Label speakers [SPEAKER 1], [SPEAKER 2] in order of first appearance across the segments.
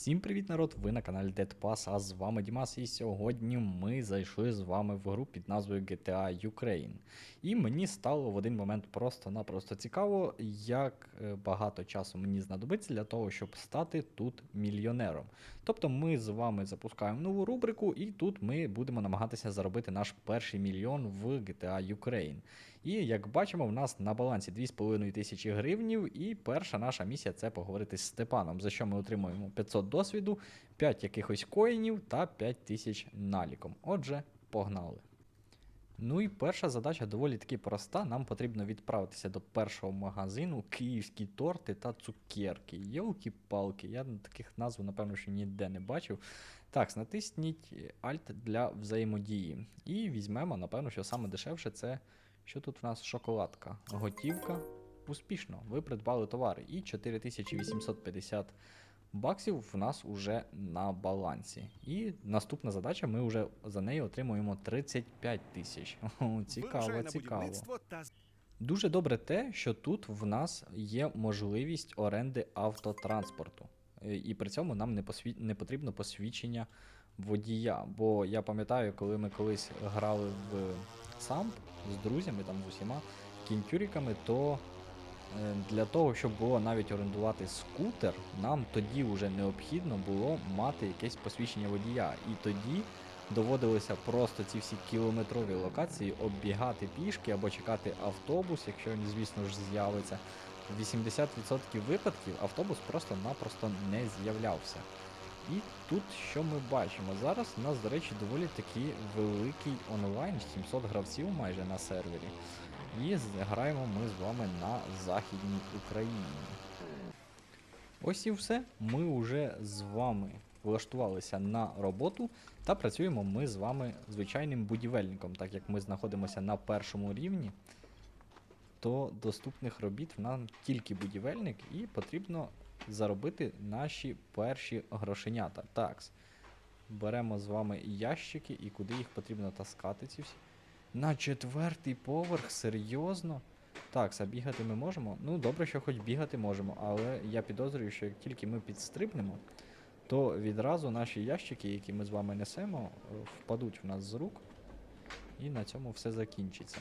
[SPEAKER 1] Всім привіт, народ! Ви на каналі Dead Pass, а з вами Дімас, і сьогодні ми зайшли з вами в гру під назвою GTA Ukraine. І мені стало в один момент просто-напросто цікаво, як е, багато часу мені знадобиться для того, щоб стати тут мільйонером. Тобто ми з вами запускаємо нову рубрику, і тут ми будемо намагатися заробити наш перший мільйон в GTA Ukraine. І як бачимо, в нас на балансі 2,5 тисячі гривнів, і перша наша місія це поговорити з Степаном, за що ми отримуємо 500 досвіду, 5 якихось коїнів та 5 тисяч наліком. Отже, погнали. Ну і перша задача доволі таки проста. Нам потрібно відправитися до першого магазину київські торти та цукерки. Йолки-палки, я таких назв, напевно, що ніде не бачив. Так, натисніть Alt для взаємодії. І візьмемо, напевно, що саме дешевше це. Що тут в нас шоколадка? Готівка. Успішно. Ви придбали товари. І 4850 баксів в нас уже на балансі. І наступна задача, ми вже за неї отримуємо 35 тисяч. Цікаво, цікаво. Дуже добре те, що тут в нас є можливість оренди автотранспорту. Е, І при цьому нам не, посві... не потрібно посвідчення водія. Бо я пам'ятаю, коли ми колись грали в самп з друзями, там з усіма кінтюріками, то для того, щоб було навіть орендувати скутер, нам тоді вже необхідно було мати якесь посвідчення водія. І тоді доводилося просто ці всі кілометрові локації оббігати пішки або чекати автобус, якщо він, звісно ж, з'явиться. 80% випадків автобус просто-напросто не з'являвся. І тут що ми бачимо? Зараз у нас, до речі, доволі таки великий онлайн, 700 гравців майже на сервері. І граємо ми з вами на Західній Україні. Ось і все. Ми вже з вами влаштувалися на роботу та працюємо ми з вами звичайним будівельником, так як ми знаходимося на першому рівні, то доступних робіт нам тільки будівельник, і потрібно заробити наші перші грошенята. Такс. Беремо з вами ящики і куди їх потрібно таскати ці всі. На четвертий поверх, серйозно? Так, а бігати ми можемо. Ну, добре, що хоч бігати можемо, але я підозрюю, що як тільки ми підстрибнемо, то відразу наші ящики, які ми з вами несемо, е, впадуть в нас з рук. І на цьому все закінчиться.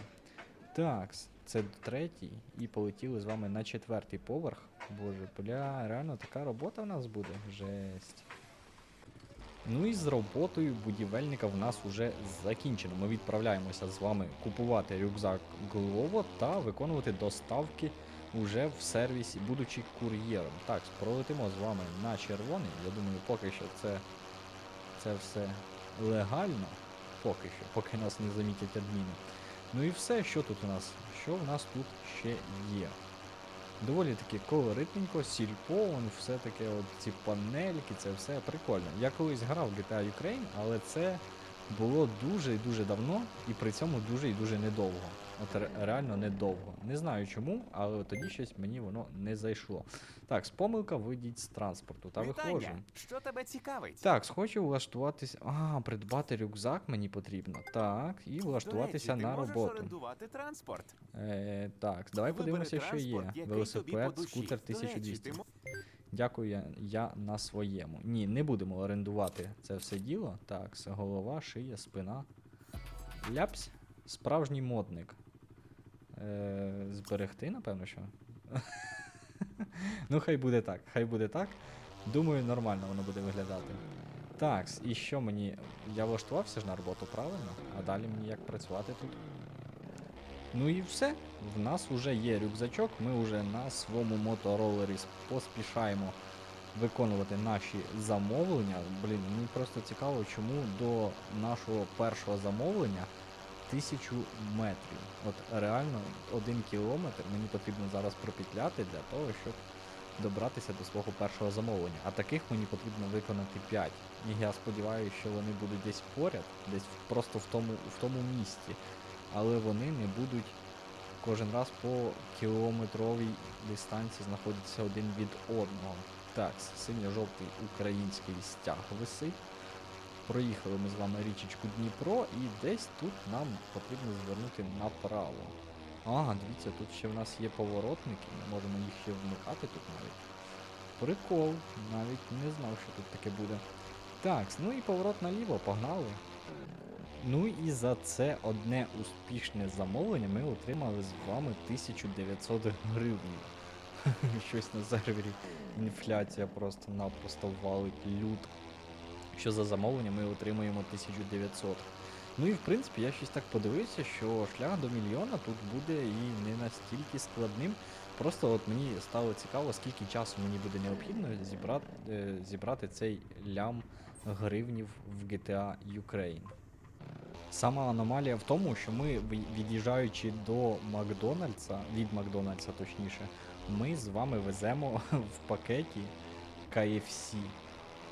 [SPEAKER 1] Так, це третій. І полетіли з вами на четвертий поверх. Боже, бля, реально така робота в нас буде. Жесть. Ну і з роботою будівельника в нас вже закінчено. Ми відправляємося з вами купувати рюкзак Glovo та виконувати доставки уже в сервісі, будучи кур'єром. Так, пролетимо з вами на червоний. Я думаю, поки що це, це все легально. Поки що, поки нас не замітять адміни. Ну і все, що тут у нас? Що в нас тут ще є? Доволі таки колоритненько, сільпо, все таке, от ці панельки, це все прикольно. Я колись грав в GTA Ukraine, але це було дуже і дуже давно, і при цьому дуже і дуже недовго. От ре- реально недовго. Не знаю чому, але от тоді щось мені воно не зайшло. Так, з помилка вийдіть з транспорту та виходжу.
[SPEAKER 2] Що тебе цікавить?
[SPEAKER 1] Так, хочу влаштуватися. А, придбати рюкзак мені потрібно. Так, і влаштуватися
[SPEAKER 2] речі,
[SPEAKER 1] на
[SPEAKER 2] ти
[SPEAKER 1] роботу.
[SPEAKER 2] орендувати транспорт.
[SPEAKER 1] Е, так, давай
[SPEAKER 2] Вибери
[SPEAKER 1] подивимося, що є. Велосипед, скутер
[SPEAKER 2] До речі,
[SPEAKER 1] 1200.
[SPEAKER 2] ти
[SPEAKER 1] Дякую, я, я на своєму. Ні, не будемо орендувати це все діло. Так, голова, шия, спина. Ляпсь, справжній модник. Е, зберегти, напевно, що. ну, хай буде так, хай буде так. Думаю, нормально воно буде виглядати. Так, і що мені. Я влаштувався ж на роботу, правильно? А далі мені як працювати тут? Ну і все. В нас вже є рюкзачок, ми вже на своєму моторолері поспішаємо виконувати наші замовлення. Блін, мені просто цікаво, чому до нашого першого замовлення тисячу метрів. От реально один кілометр мені потрібно зараз пропетляти для того, щоб добратися до свого першого замовлення. А таких мені потрібно виконати 5. І я сподіваюся, що вони будуть десь поряд, десь просто в тому, в тому місці. Але вони не будуть кожен раз по кілометровій дистанції знаходитися один від одного. Так, синьо-жовтий український стяг висить. Проїхали ми з вами річечку Дніпро і десь тут нам потрібно звернути направо. Ага, дивіться, тут ще в нас є поворотники, ми можемо їх ще вмикати тут навіть. Прикол, навіть не знав, що тут таке буде. Так, ну і поворот наліво, погнали. Ну і за це одне успішне замовлення ми отримали з вами 1900 гривень. Щось на сервері інфляція просто-напросто валить люд. Що за замовлення ми отримуємо 1900. Ну і в принципі я щось так подивився, що шлях до мільйона тут буде і не настільки складним. Просто от мені стало цікаво, скільки часу мені буде необхідно зібрати, е, зібрати цей лям гривнів в GTA Ukraine. Сама аномалія в тому, що ми, від'їжджаючи до Макдональдса, від Макдональдса точніше, ми з вами веземо в пакеті KFC.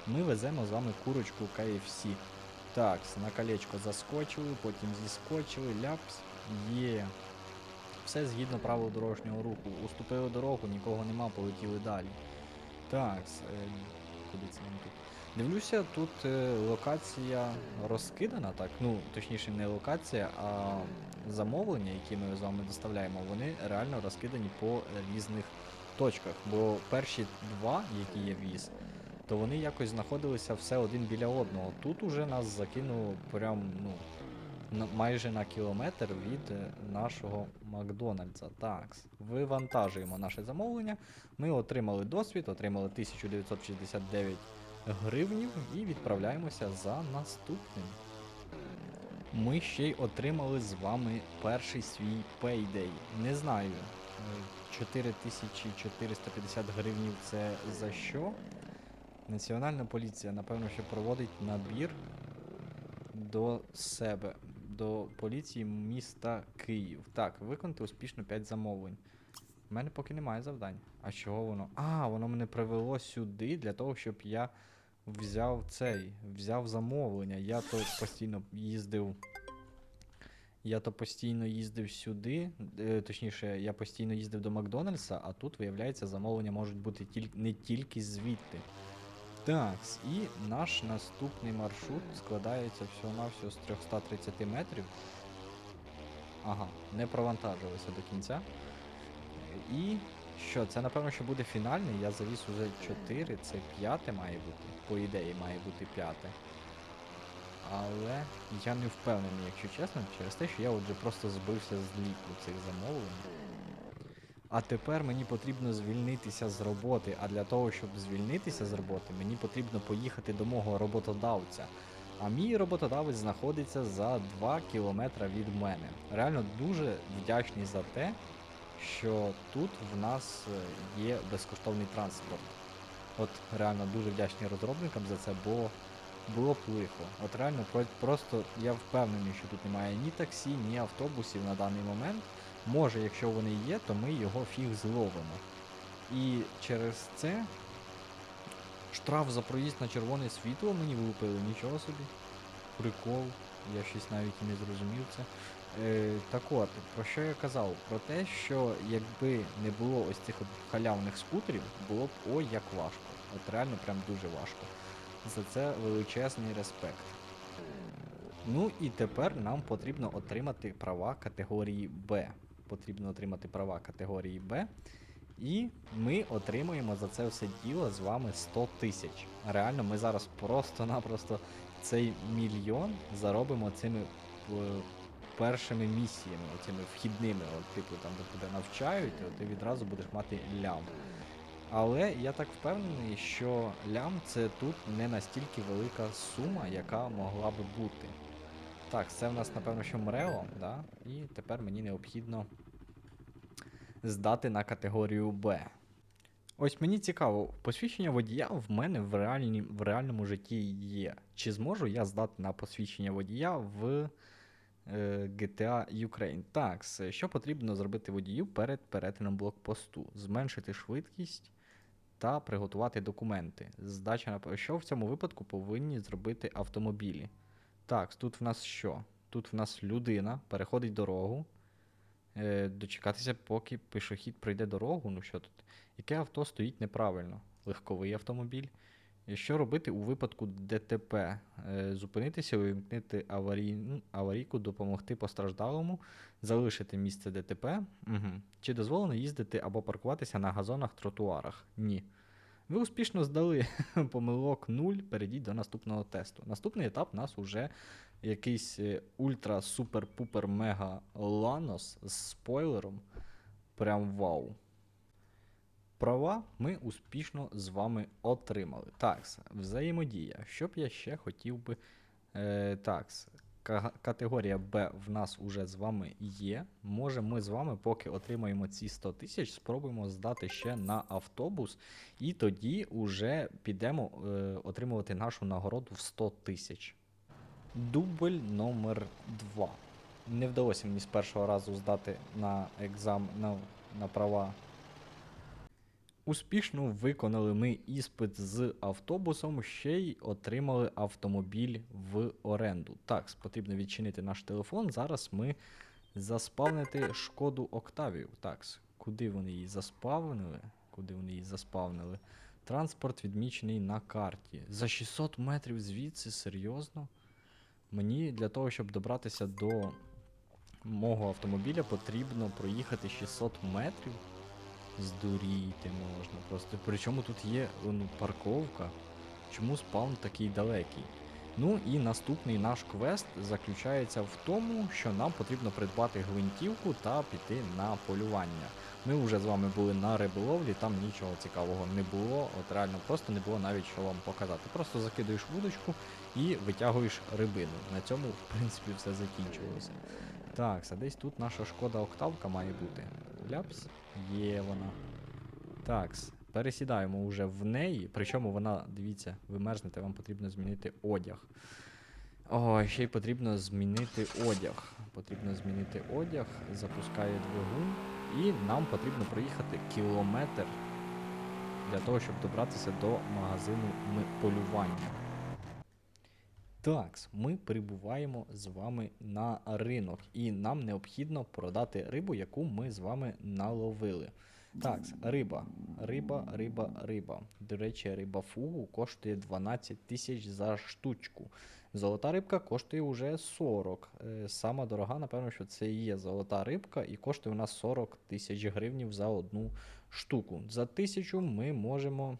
[SPEAKER 1] Ми веземо з вами курочку KFC. Так, на колечко заскочили, потім зіскочили, ляпс, є. Все згідно правил дорожнього руху. Уступили дорогу, нікого нема, полетіли далі. Так, е, куди це нам тут? Дивлюся, тут е, локація розкидана, так. Ну, точніше, не локація, а замовлення, які ми з вами доставляємо, вони реально розкидані по різних точках. Бо перші два, які я віз, то вони якось знаходилися все один біля одного. Тут уже нас закинуло прям, ну, майже на кілометр від е, нашого Макдональдса. Так, вивантажуємо наше замовлення. Ми отримали досвід, отримали 1969 гривнів і відправляємося за наступним. Ми ще й отримали з вами перший свій пейдей. Не знаю, е, 4450 гривнів це за що? Національна поліція, напевно, що проводить набір до себе, до поліції міста Київ. Так, виконати успішно 5 замовлень. У мене поки немає завдань. А чого воно? А, воно мене привело сюди для того, щоб я взяв цей, взяв замовлення. Я то постійно їздив. Я то постійно їздив сюди, е, точніше, я постійно їздив до Макдональдса, а тут, виявляється, замовлення можуть бути тіль... не тільки звідти. Так, і наш наступний маршрут складається всього-навсього з 330 метрів. Ага, не провантажилися до кінця. І що, це напевно, що буде фінальний. Я завіз уже 4, це п'яте має бути. По ідеї має бути п'яте. Але я не впевнений, якщо чесно, через те, що я отже просто збився з ліку цих замовлень. А тепер мені потрібно звільнитися з роботи. А для того, щоб звільнитися з роботи, мені потрібно поїхати до мого роботодавця. А мій роботодавець знаходиться за 2 кілометри від мене. Реально дуже вдячний за те, що тут в нас е, є безкоштовний транспорт. От реально дуже вдячний розробникам за це, бо було б лихо. От реально просто я впевнений, що тут немає ні таксі, ні автобусів на даний момент. Може, якщо вони є, то ми його фіг зловимо. І через це штраф за проїзд на червоне світло мені вилупили, нічого собі. Прикол, я щось навіть не зрозумів це. Е, так от, про що я казав? Про те, що якби не було ось цих от халявних скутерів, було б ой як важко. От реально прям дуже важко. За це величезний респект. Ну і тепер нам потрібно отримати права категорії Б. Потрібно отримати права категорії Б. І ми отримуємо за це все діло з вами 100 тисяч. Реально, ми зараз просто-напросто цей мільйон заробимо цими е, першими місіями, цими вхідними. От, типу, там, де тебе навчають, от ти відразу будеш мати лям. Але я так впевнений, що лям це тут не настільки велика сума, яка могла би бути. Так, це в нас, напевно, що МРЕО, да? і тепер мені необхідно здати на категорію Б. Ось мені цікаво, посвідчення водія в мене в, реальні, в реальному житті є. Чи зможу я здати на посвідчення водія в е, GTA Ukraine? Так, що потрібно зробити водію перед перетином блокпосту? Зменшити швидкість та приготувати документи. Здача на що в цьому випадку повинні зробити автомобілі? Так, тут в нас що? Тут в нас людина переходить дорогу. Е, дочекатися, поки пішохід пройде дорогу. Ну що тут? Яке авто стоїть неправильно? Легковий автомобіль. І Що робити у випадку ДТП? Е, зупинитися, увімкнути аварійну, аварійку, допомогти постраждалому, залишити місце ДТП. Угу. Чи дозволено їздити або паркуватися на газонах, тротуарах? Ні. Ви успішно здали помилок 0, перейдіть до наступного тесту. Наступний етап у нас уже якийсь е, ультра супер пупер мега ланос з спойлером. Прям вау. Права ми успішно з вами отримали. Такс, взаємодія. Що б я ще хотів би. Е, такс, категорія Б в нас уже з вами є. Може, ми з вами, поки отримаємо ці 100 тисяч, спробуємо здати ще на автобус, і тоді уже підемо е, отримувати нашу нагороду в 100 тисяч. Дубль номер 2. Не вдалося мені з першого разу здати на екзам на, на права Успішно виконали ми іспит з автобусом, ще й отримали автомобіль в оренду. Так, потрібно відчинити наш телефон. Зараз ми заспавнити шкоду Октавію. Так, куди вони її заспавнили? Куди вони її заспавнили? Транспорт відмічений на карті. За 600 метрів звідси, серйозно? Мені для того, щоб добратися до мого автомобіля, потрібно проїхати 600 метрів. Здуріти можна просто. Причому тут є ну, парковка. Чому спаун такий далекий? Ну і наступний наш квест заключається в тому, що нам потрібно придбати гвинтівку та піти на полювання. Ми вже з вами були на риболовлі, там нічого цікавого не було. От реально просто не було навіть що вам показати. Просто закидуєш вудочку і витягуєш рибину. На цьому, в принципі, все закінчувалося. Так, а десь тут наша шкода октавка має бути. Ляпс, є вона. Так, пересідаємо вже в неї. Причому вона, дивіться, ви мерзнете, вам потрібно змінити одяг. Ой, ще й потрібно змінити одяг. Потрібно змінити одяг, запускає двигун, і нам потрібно проїхати кілометр для того, щоб добратися до магазину полювання. Так, ми прибуваємо з вами на ринок, і нам необхідно продати рибу, яку ми з вами наловили. Так, риба, риба, риба, риба. До речі, риба фугу коштує 12 тисяч за штучку. Золота рибка коштує уже 40. Е, Сама дорога, напевно, що це є золота рибка, і коштує у нас 40 тисяч гривнів за одну штуку. За тисячу ми можемо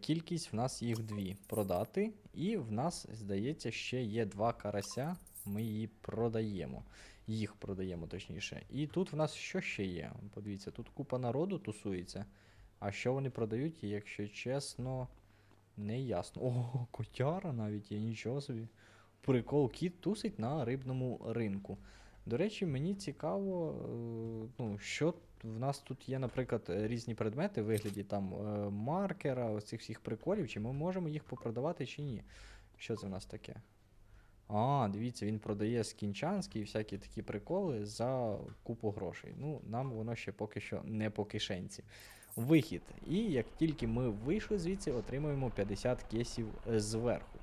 [SPEAKER 1] Кількість в нас їх дві продати. І в нас, здається, ще є два карася. Ми її продаємо. Їх продаємо, точніше. І тут в нас що ще є? Подивіться, тут купа народу тусується. А що вони продають, якщо чесно, не ясно. О, котяра навіть є, нічого собі. Прикол, кіт тусить на рибному ринку. До речі, мені цікаво, е, ну, що в нас тут є, наприклад, е, різні предмети в вигляді там е, маркера, ось цих всіх приколів, чи ми можемо їх попродавати чи ні. Що це в нас таке? А, дивіться, він продає скінчанські і всякі такі приколи за купу грошей. Ну, нам воно ще поки що не по кишенці. Вихід. І як тільки ми вийшли звідси, отримуємо 50 кесів зверху.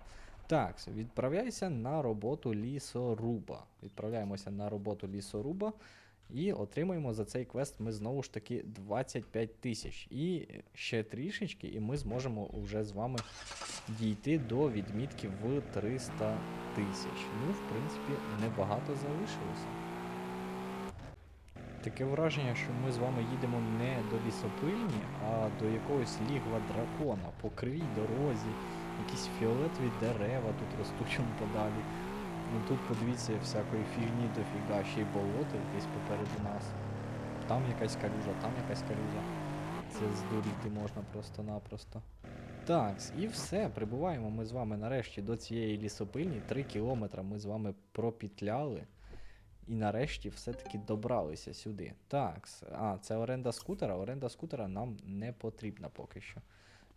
[SPEAKER 1] Так, відправляйся на роботу лісоруба. Відправляємося на роботу лісоруба. І отримуємо за цей квест ми знову ж таки 25 тисяч. І ще трішечки, і ми зможемо вже з вами дійти до відмітки в 300 тисяч. Ну, в принципі, небагато залишилося. Таке враження, що ми з вами їдемо не до лісопильні, а до якогось лігва дракона по кривій дорозі, якісь фіолетові дерева тут ростуть подалі. Ну тут подивіться всякої фігні дофіга, ще й болото якесь попереду нас. Там якась калюжа, там якась калюжа. Це здуріти можна просто-напросто. Так, і все. Прибуваємо ми з вами нарешті до цієї лісопильні. Три кілометри ми з вами пропітляли. І нарешті все-таки добралися сюди. Так, а, це оренда скутера. Оренда скутера нам не потрібна поки що.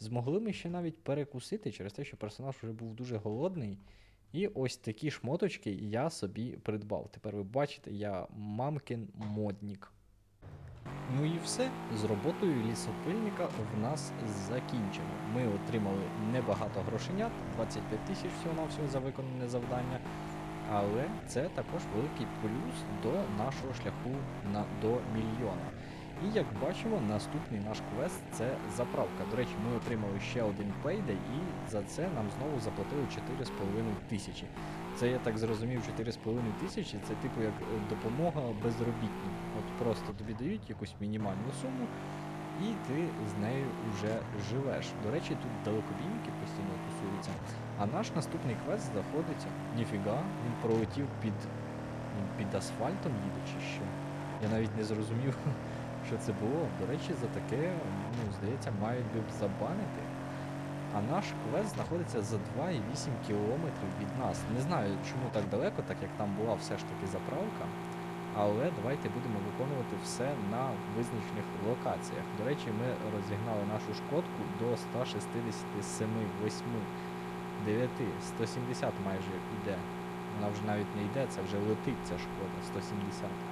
[SPEAKER 1] Змогли ми ще навіть перекусити через те, що персонаж вже був дуже голодний. І ось такі шмоточки я собі придбав. Тепер ви бачите, я мамкин моднік. Ну і все. З роботою лісопильника в нас закінчено. Ми отримали небагато грошенят, 25 тисяч всього-навсього за виконане завдання. Але це також великий плюс до нашого шляху на, до мільйона. І як бачимо, наступний наш квест це заправка. До речі, ми отримали ще один пейдей, і за це нам знову заплатили 4,5 тисячі. Це я так зрозумів, 4,5 тисячі це типу як е, допомога безробітним. От просто тобі дають якусь мінімальну суму, і ти з нею вже живеш. До речі, тут далекобійники постійно тусуються. А наш наступний квест знаходиться. Ніфіга, він пролетів під, під асфальтом їде чи що. Я навіть не зрозумів, що це було. До речі, за таке, ну, здається, мають би забанити. А наш квест знаходиться за 2,8 кілометрів від нас. Не знаю, чому так далеко, так як там була все ж таки заправка. Але давайте будемо виконувати все на визначених локаціях. До речі, ми розігнали нашу шкодку до 167, 8, 9, 170 майже йде. Вона вже навіть не йде, це вже летить ця шкода. 170, подивіться.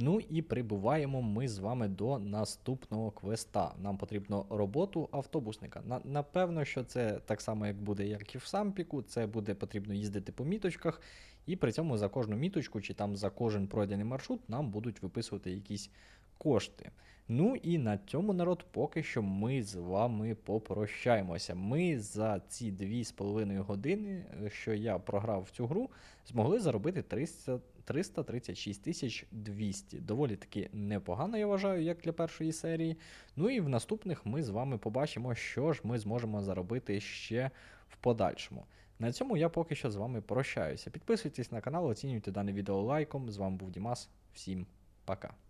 [SPEAKER 1] Ну і прибуваємо ми з вами до наступного квеста. Нам потрібно роботу автобусника. На, напевно, що це так само, як буде, як і в сампіку. Це буде потрібно їздити по міточках, і при цьому за кожну міточку чи там за кожен пройдений маршрут нам будуть виписувати якісь кошти. Ну і на цьому народ поки що ми з вами попрощаємося. Ми за ці 2,5 години, е, що я програв в цю гру, змогли заробити 300, 336 200. Доволі таки непогано, я вважаю, як для першої серії. Ну і в наступних ми з вами побачимо, що ж ми зможемо заробити ще в подальшому. На цьому я поки що з вами прощаюся. Підписуйтесь на канал, оцінюйте дане відео лайком. З вами був Дімас. Всім пока.